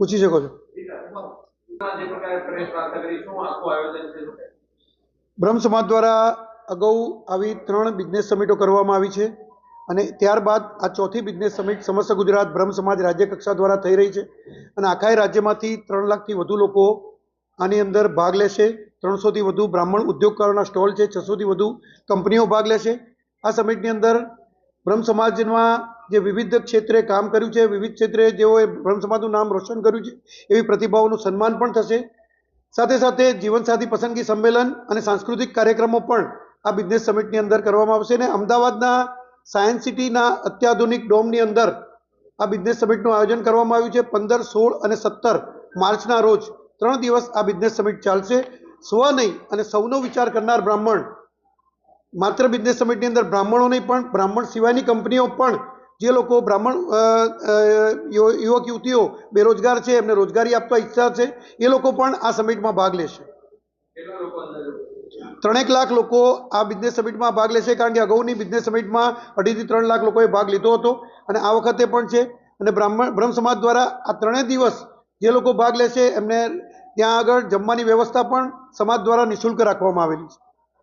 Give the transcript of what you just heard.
પૂછી શકો છો? બ્રહ્મ સમાજ દ્વારા અગાઉ આવી ત્રણ બિઝનેસ સમિટો કરવામાં આવી છે અને ત્યારબાદ આ ચોથી બિઝનેસ સમિટ સમસ્ત ગુજરાત બ્રહ્મ સમાજ રાજ્ય કક્ષા દ્વારા થઈ રહી છે અને આખાય રાજ્યમાંથી ત્રણ લાખથી વધુ લોકો આની અંદર ભાગ લેશે ત્રણસોથી વધુ બ્રાહ્મણ ઉદ્યોગકારોના સ્ટોલ છે, છસોથી વધુ કંપનીઓ ભાગ લેશે આ સમિટની અંદર બ્રહ્મ સમાજમાં જે વિવિધ ક્ષેત્રે કામ કર્યું છે, વિવિધ ક્ષેત્રે જેઓએ બ્રહ્મ સમાજનું નામ રોશન કર્યું છે, એવી પ્રતિભાઓનું સન્માન પણ થશે. સાથે સાથે જીવનસાથી પસંદગી સંમેલન અને સાંસ્કૃતિક કાર્યક્રમો પણ આ બિઝનેસ સમિટની અંદર કરવામાં આવશે અને અમદાવાદના સાયન્સ સિટીના અત્યાધુનિક ડોમની અંદર આ બિઝનેસ સમિટનું આયોજન કરવામાં આવ્યું છે. પંદર, સોળ અને સત્તર માર્ચના રોજ ત્રણ દિવસ આ બિઝનેસ સમિટ ચાલશે. સ્વ નહીં અને સૌનો વિચાર કરનાર બ્રાહ્મણ, માત્ર બિઝનેસ સમિટની અંદર બ્રાહ્મણો નહીં પણ બ્રાહ્મણ સિવાયની કંપનીઓ પણ જે લોકો બ્રાહ્મણ યુવક યુવતીઓ બેરોજગાર છે એમને રોજગારી આપવા ઈચ્છા છે એ લોકો પણ આ સમિટમાં ભાગ લેશે. ત્રણેક લાખ લોકો આ બિઝનેસ સમિટમાં ભાગ લેશે કારણ કે અગાઉની બિઝનેસ સમિટમાં અઢીથી ત્રણ લાખ લોકોએ ભાગ લીધો હતો અને આ વખતે પણ છે. અને બ્રાહ્મણ બ્રહ્મ સમાજ દ્વારા આ ત્રણેય દિવસ જે લોકો ભાગ લેશે એમને ત્યાં આગળ જમવાની વ્યવસ્થા પણ સમાજ દ્વારા નિઃશુલ્ક રાખવામાં આવેલી છે.